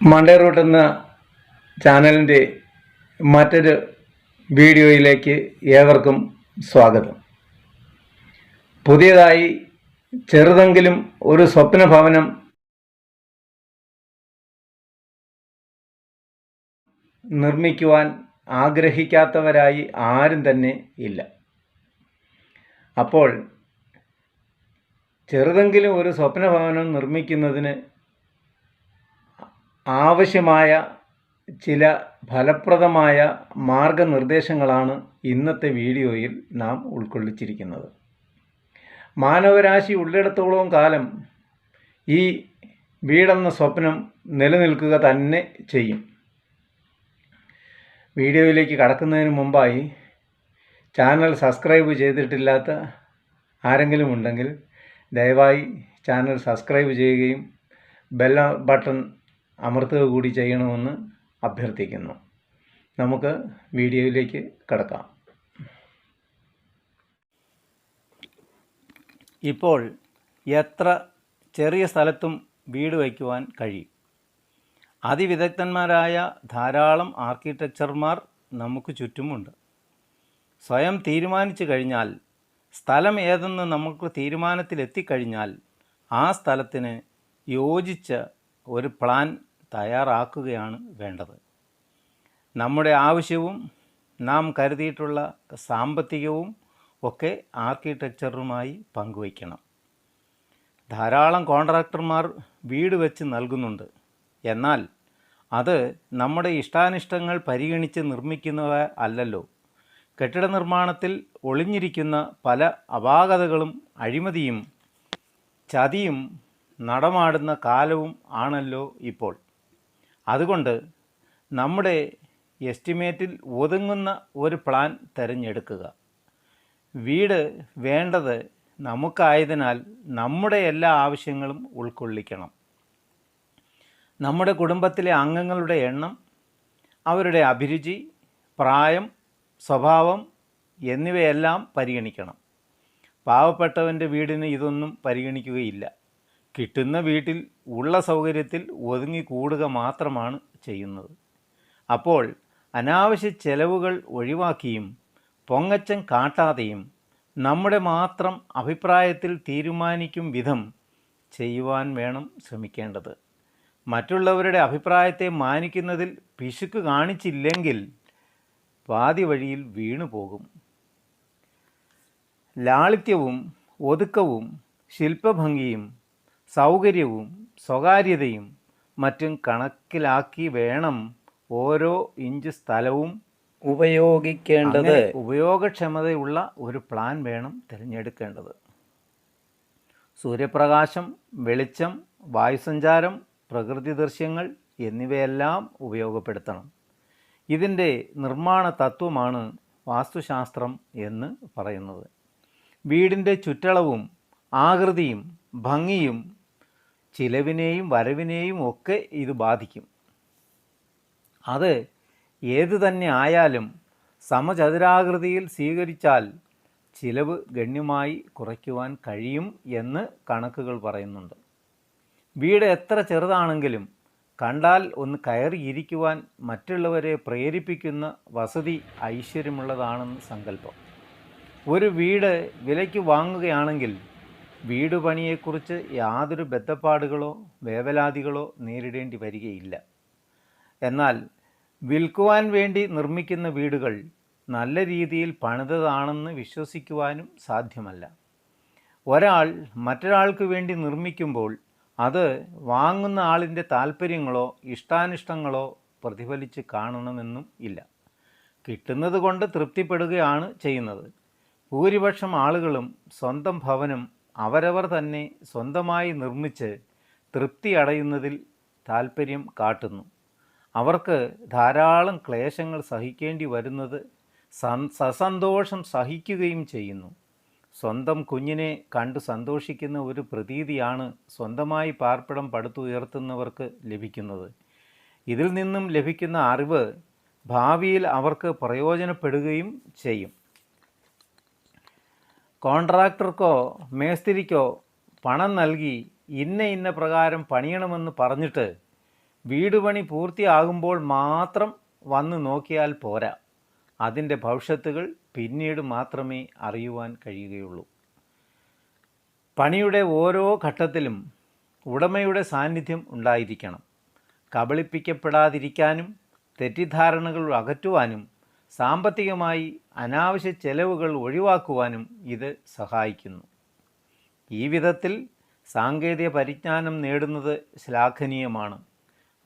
Monday root എന്ന ചാനലിന്റെ മറ്റൊരു വീഡിയോയിലേക്ക് ഏവർക്കും സ്വാഗതം. പുതിയതായി ചെറുതെങ്കിലും ഒരു സ്വപ്ന ഭവനം നിർമ്മിക്കുവാൻ ആഗ്രഹിക്കാത്തവരായി ആരും തന്നെ ഇല്ല. അപ്പോൾ ചെറുതെങ്കിലും ഒരു സ്വപ്ന ഭവനം നിർമ്മിക്കുന്നതിന് ആവശ്യമായ ചില ഫലപ്രദമായ മാർഗനിർദ്ദേശങ്ങളാണ് ഇന്നത്തെ വീഡിയോയിൽ നാം ഉൾക്കൊള്ളിച്ചിരിക്കുന്നത്. മാനവരാശി ഉള്ളിടത്തോളം കാലം ഈ വീടെന്ന സ്വപ്നം നിലനിൽക്കുക തന്നെ ചെയ്യും. വീഡിയോയിലേക്ക് കടക്കുന്നതിന് മുമ്പായി ചാനൽ സബ്സ്ക്രൈബ് ചെയ്തിട്ടില്ലാത്ത ആരെങ്കിലും ഉണ്ടെങ്കിൽ ദയവായി ചാനൽ സബ്സ്ക്രൈബ് ചെയ്യുകയും ബെല്ല ബട്ടൺ അമർത്തുക കൂടി ചെയ്യണമെന്ന് അഭ്യർത്ഥിക്കുന്നു. നമുക്ക് വീഡിയോയിലേക്ക് കടക്കാം. ഇപ്പോൾ എത്ര ചെറിയ സ്ഥലത്തും വീട് വയ്ക്കുവാൻ കഴിയും? അതിവിദഗ്ധന്മാരായ ധാരാളം ആർക്കിടെക്ചർമാർ നമുക്ക് ചുറ്റുമുണ്ട്. സ്വയം തീരുമാനിച്ചു കഴിഞ്ഞാൽ സ്ഥലം ഏതെന്ന് നമുക്ക് തീരുമാനത്തിലെത്തിക്കഴിഞ്ഞാൽ ആ സ്ഥലത്തിന് യോജിച്ച ഒരു പ്ലാൻ തയ്യാറാക്കുകയാണ് വേണ്ടത്. നമ്മുടെ ആവശ്യവും നാം കരുതിയിട്ടുള്ള സാമ്പത്തികവും ഒക്കെ ആർക്കിടെക്ചറുമായി പങ്കുവയ്ക്കണം. ധാരാളം കോൺട്രാക്ടർമാർ വീട് വെച്ച് നൽകുന്നുണ്ട്. എന്നാൽ അത് നമ്മുടെ ഇഷ്ടാനിഷ്ടങ്ങൾ പരിഗണിച്ച് നിർമ്മിക്കുന്നവ അല്ലല്ലോ. കെട്ടിട നിർമ്മാണത്തിൽ ഒളിഞ്ഞിരിക്കുന്ന പല അപാകതകളും അഴിമതിയും ചതിയും നടമാടുന്ന കാലവും ആണല്ലോ ഇപ്പോൾ. അതുകൊണ്ട് നമ്മുടെ എസ്റ്റിമേറ്റിൽ ഒതുങ്ങുന്ന ഒരു പ്ലാൻ തിരഞ്ഞെടുക്കുക. വീട് വേണ്ടത് നമുക്കായതിനാൽ നമ്മുടെ എല്ലാ ആവശ്യങ്ങളും ഉൾക്കൊള്ളിക്കണം. നമ്മുടെ കുടുംബത്തിലെ അംഗങ്ങളുടെ എണ്ണം അവരുടെ അഭിരുചി പ്രായം സ്വഭാവം എന്നിവയെല്ലാം പരിഗണിക്കണം. പാവപ്പെട്ടവന്റെ വീടിന് ഇതൊന്നും പരിഗണിക്കുകയില്ല. കിട്ടുന്ന വീട്ടിൽ ഉള്ള സൗകര്യത്തിൽ ഒതുങ്ങിക്കൂടുക മാത്രമാണ് ചെയ്യുന്നത്. അപ്പോൾ അനാവശ്യ ചെലവുകൾ ഒഴിവാക്കിയും പൊങ്ങച്ചം കാട്ടാതെയും നമ്മുടെ മാത്രം അഭിപ്രായത്തിൽ തീരുമാനിക്കും വിധം ചെയ്യുവാൻ വേണം ശ്രമിക്കേണ്ടത്. മറ്റുള്ളവരുടെ അഭിപ്രായത്തെ മാനിക്കുന്നതിൽ പിശുക്ക് കാണിച്ചില്ലെങ്കിൽ പാതി വഴിയിൽ വീണു പോകും. ലാളിത്യവും ഒതുക്കവും ശില്പഭംഗിയും സൗകര്യവും സ്വകാര്യതയും മറ്റും കണക്കിലാക്കി വേണം ഓരോ ഇഞ്ച് സ്ഥലവും ഉപയോഗിക്കേണ്ടത്. ഉപയോഗക്ഷമതയുള്ള ഒരു പ്ലാൻ വേണം തിരഞ്ഞെടുക്കേണ്ടത്. സൂര്യപ്രകാശം വെളിച്ചം വായുസഞ്ചാരം പ്രകൃതി ദൃശ്യങ്ങൾ എന്നിവയെല്ലാം ഉപയോഗപ്പെടുത്തണം. ഇതിന്റെ നിർമ്മാണ തത്വമാണ് വാസ്തുശാസ്ത്രം എന്ന് പറയുന്നത്. വീടിന്റെ ചുറ്റളവും ആകൃതിയും ഭംഗിയും ചിലവിനെയും വരവിനെയും ഒക്കെ ഇത് ബാധിക്കും. അത് ഏത് തന്നെ ആയാലും സമചതുരാകൃതിയിൽ സ്വീകരിച്ചാൽ ചിലവ് ഗണ്യമായി കുറയ്ക്കുവാൻ കഴിയും എന്ന് കണക്കുകൾ പറയുന്നുണ്ട്. വീട് എത്ര ചെറുതാണെങ്കിലും കണ്ടാൽ ഒന്ന് കയറിയിരിക്കുവാൻ മറ്റുള്ളവരെ പ്രേരിപ്പിക്കുന്ന വസതി ഐശ്വര്യമുള്ളതാണെന്ന് സങ്കല്പം. ഒരു വീട് വിലയ്ക്ക് വാങ്ങുകയാണെങ്കിൽ വീട് പണിയെക്കുറിച്ച് യാതൊരു ബന്ധപ്പാടുകളോ വേവലാതികളോ നേരിടേണ്ടി വരികയില്ല. എന്നാൽ വിൽക്കുവാൻ വേണ്ടി നിർമ്മിക്കുന്ന വീടുകൾ നല്ല രീതിയിൽ പണിതതാണെന്ന് വിശ്വസിക്കുവാനും സാധ്യമല്ല. ഒരാൾ മറ്റൊരാൾക്ക് വേണ്ടി നിർമ്മിക്കുമ്പോൾ അത് വാങ്ങുന്ന ആളിന്റെ താല്പര്യങ്ങളോ ഇഷ്ടാനിഷ്ടങ്ങളോ പ്രതിഫലിച്ച് കാണണമെന്നും ഇല്ല. കിട്ടുന്നത് കൊണ്ട് തൃപ്തിപ്പെടുകയാണ് ചെയ്യുന്നത്. ഭൂരിപക്ഷം ആളുകളും സ്വന്തം ഭവനം അവരവർ തന്നെ സ്വന്തമായി നിർമ്മിച്ച് തൃപ്തി അടയുന്നതിൽ താല്പര്യം കാട്ടുന്നു. അവർക്ക് ധാരാളം ക്ലേശങ്ങൾ സഹിക്കേണ്ടി വരുന്നത് സസന്തോഷം സഹിക്കുകയും ചെയ്യുന്നു. സ്വന്തം കുഞ്ഞിനെ കണ്ട് സന്തോഷിക്കുന്ന ഒരു പ്രതീതിയാണ് സ്വന്തമായി പാർപ്പിടം പടുത്തുയർത്തുന്നവർക്ക് ലഭിക്കുന്നത്. ഇതിൽ നിന്നും ലഭിക്കുന്ന അറിവ് ഭാവിയിൽ അവർക്ക് പ്രയോജനപ്പെടുകയും ചെയ്യും. കോൺട്രാക്ടർക്കോ മേസ്തിരിക്കോ പണം നൽകി ഇന്ന ഇന്ന പ്രകാരം പണിയണമെന്ന് പറഞ്ഞിട്ട് വീട് പണി പൂർത്തിയാകുമ്പോൾ മാത്രം വന്ന് നോക്കിയാൽ പോരാ. അതിന്റെ ഭവിഷ്യത്തുകൾ പിന്നീട് മാത്രമേ അറിയുവാൻ കഴിയുകയുള്ളൂ. പണിയുടെ ഓരോ ഘട്ടത്തിലും ഉടമയുടെ സാന്നിധ്യം ഉണ്ടായിരിക്കണം. കബളിപ്പിക്കപ്പെടാതിരിക്കാനും തെറ്റിദ്ധാരണകൾ അകറ്റുവാനും സാമ്പത്തികമായി അനാവശ്യ ചെലവുകൾ ഒഴിവാക്കുവാനും ഇത് സഹായിക്കുന്നു. ഈ വിധത്തിൽ സാങ്കേതിക പരിജ്ഞാനം നേടുന്നത് ശ്ലാഘനീയമാണ്.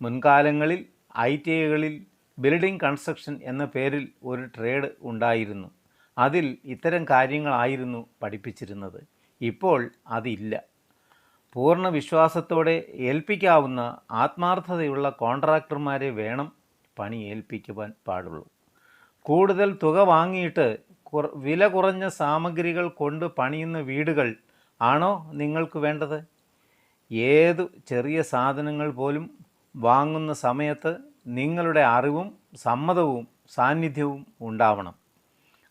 മുൻകാലങ്ങളിൽ ഐ ടി ഐകളിൽ ബിൽഡിംഗ് കൺസ്ട്രക്ഷൻ എന്ന പേരിൽ ഒരു ട്രേഡ് ഉണ്ടായിരുന്നു. അതിൽ ഇത്തരം കാര്യങ്ങളായിരുന്നു പഠിപ്പിച്ചിരുന്നത്. ഇപ്പോൾ അതില്ല. പൂർണ വിശ്വാസത്തോടെ ഏൽപ്പിക്കാവുന്ന ആത്മാർത്ഥതയുള്ള കോൺട്രാക്ടർമാരെ വേണം പണി ഏൽപ്പിക്കുവാൻ പാടുള്ളൂ. കൂടുതൽ തുക വാങ്ങിയിട്ട് വില കുറഞ്ഞ സാമഗ്രികൾ കൊണ്ട് പണിയുന്ന വീടുകൾ ആണോ നിങ്ങൾക്ക് വേണ്ടത്? ഏതു ചെറിയ സാധനങ്ങൾ പോലും വാങ്ങുന്ന സമയത്ത് നിങ്ങളുടെ അറിവും സമ്മതവും സാന്നിധ്യവും ഉണ്ടാവണം.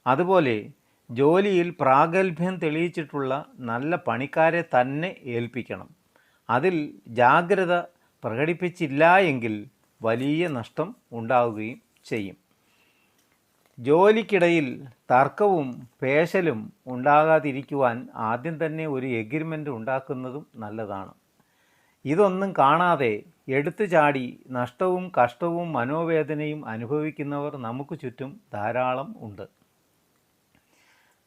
അതുപോലെ ജോലിയിൽ പ്രാഗൽഭ്യം തെളിയിച്ചിട്ടുള്ള നല്ല പണിക്കാരെ തന്നെ ഏൽപ്പിക്കണം. അതിൽ ജാഗ്രത പ്രകടിപ്പിച്ചില്ല എങ്കിൽ വലിയ നഷ്ടം ഉണ്ടാവുകയും ചെയ്യും. ജോലിക്കിടയിൽ തർക്കവും പേശലും ഉണ്ടാകാതിരിക്കുവാൻ ആദ്യം തന്നെ ഒരു എഗ്രിമെന്റ് ഉണ്ടാക്കുന്നതും നല്ലതാണ്. ഇതൊന്നും കാണാതെ എടുത്തു ചാടി നഷ്ടവും കഷ്ടവും മനോവേദനയും അനുഭവിക്കുന്നവർ നമുക്ക് ചുറ്റും ധാരാളം ഉണ്ട്.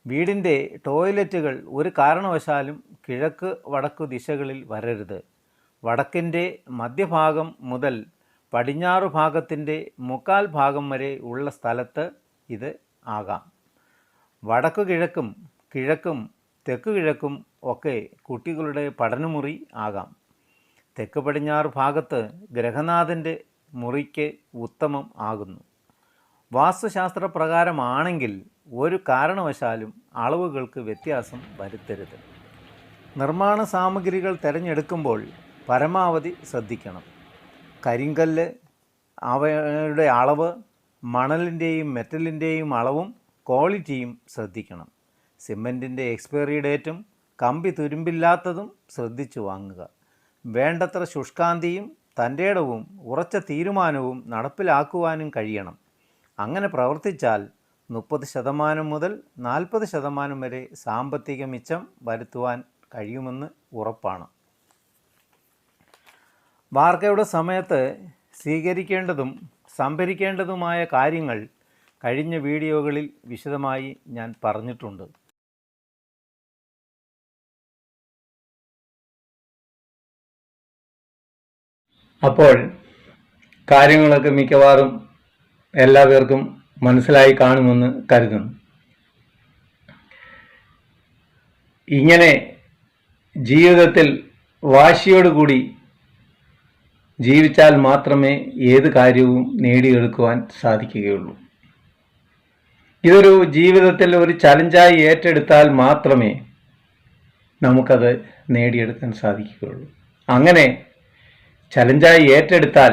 വീടിന്റെ ടോയ്ലറ്റുകൾ ഒരു കാരണവശാലും കിഴക്ക് വടക്ക് ദിശകളിൽ വരരുത്. വടക്കിന്റെ മധ്യഭാഗം മുതൽ പടിഞ്ഞാറ് ഭാഗത്തിന്റെ മുക്കാൽ ഭാഗം വരെ ഉള്ള സ്ഥലത്ത് ഇത് ആകാം. വടക്കു കിഴക്കും കിഴക്കും തെക്കു കിഴക്കും ഒക്കെ കുട്ടികളുടെ പഠനമുറി ആകാം. തെക്ക് പടിഞ്ഞാറ് ഭാഗത്ത് ഗ്രഹനാഥന്റെ മുറിക്ക് ഉത്തമം ആകുന്നു. വാസ്തുശാസ്ത്ര പ്രകാരമാണെങ്കിൽ ഒരു കാരണവശാലും അളവുകൾക്ക് വ്യത്യാസം വരുത്തരുത്. നിർമ്മാണ സാമഗ്രികൾ തിരഞ്ഞെടുക്കുമ്പോൾ പരമാവധി ശ്രദ്ധിക്കണം. കരിങ്കല്ല് അവയുടെ അളവ് മണലിന്റെയും മെറ്റലിന്റെയും അളവും ക്വാളിറ്റിയും ശ്രദ്ധിക്കണം. സിമന്റിന്റെ എക്സ്പയറി ഡേറ്റും കമ്പി തുരുമ്പില്ലാത്തതും ശ്രദ്ധിച്ചു വാങ്ങുക. വേണ്ടത്ര ശുഷ്കാന്തിയും തന്റെ ഇടവും ഉറച്ച തീരുമാനവും നടപ്പിലാക്കുവാനും കഴിയണം. അങ്ങനെ പ്രവർത്തിച്ചാൽ മുപ്പത് ശതമാനം മുതൽ നാൽപ്പത് ശതമാനം വരെ സാമ്പത്തിക മിച്ചം വരുത്തുവാൻ കഴിയുമെന്ന് ഉറപ്പാണ്. വാർക്കയുടെ സമയത്ത് സ്വീകരിക്കേണ്ടതും സംഭരിക്കേണ്ടതുമായ കാര്യങ്ങൾ കഴിഞ്ഞ വീഡിയോകളിൽ വിശദമായി ഞാൻ പറഞ്ഞിട്ടുണ്ട്. അപ്പോൾ കാര്യങ്ങളൊക്കെ മിക്കവാറും എല്ലാവർക്കും മനസ്സിലായി കാണുമെന്ന് കരുതുന്നു. ഇങ്ങനെ ജീവിതത്തിൽ വാശിയോടുകൂടി ജീവിച്ചാൽ മാത്രമേ ഏത് കാര്യവും നേടിയെടുക്കുവാൻ സാധിക്കുകയുള്ളൂ. ഇതൊരു ജീവിതത്തിൽ ഒരു ചലഞ്ചായി ഏറ്റെടുത്താൽ മാത്രമേ നമുക്കത് നേടിയെടുക്കാൻ സാധിക്കുകയുള്ളൂ. അങ്ങനെ ചലഞ്ചായി ഏറ്റെടുത്താൽ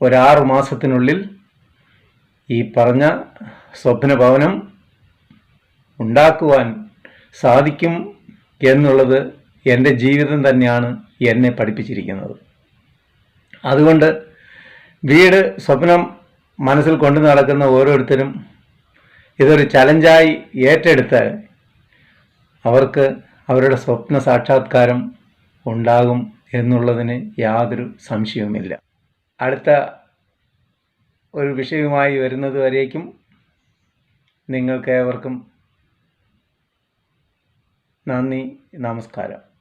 ഒരാറു മാസത്തിനുള്ളിൽ ഈ പറഞ്ഞ സ്വപ്ന ഭവനം ഉണ്ടാക്കുവാൻ സാധിക്കും എന്നുള്ളത് എന്റെ ജീവിതം തന്നെയാണ് എന്നെ പഠിപ്പിച്ചിരിക്കുന്നത്. അതുകൊണ്ട് വീട് സ്വപ്നം മനസ്സിൽ കൊണ്ടു നടക്കുന്ന ഓരോരുത്തരും ഇതൊരു ചലഞ്ചായി ഏറ്റെടുത്ത് അവർക്ക് അവരുടെ സ്വപ്ന സാക്ഷാത്കാരം ഉണ്ടാകും എന്നുള്ളതിന് യാതൊരു സംശയവുമില്ല. അടുത്ത ഒരു വിഷയവുമായി വരുന്നത് വരേക്കും നിങ്ങൾക്കേവർക്കും നന്ദി നമസ്കാരം.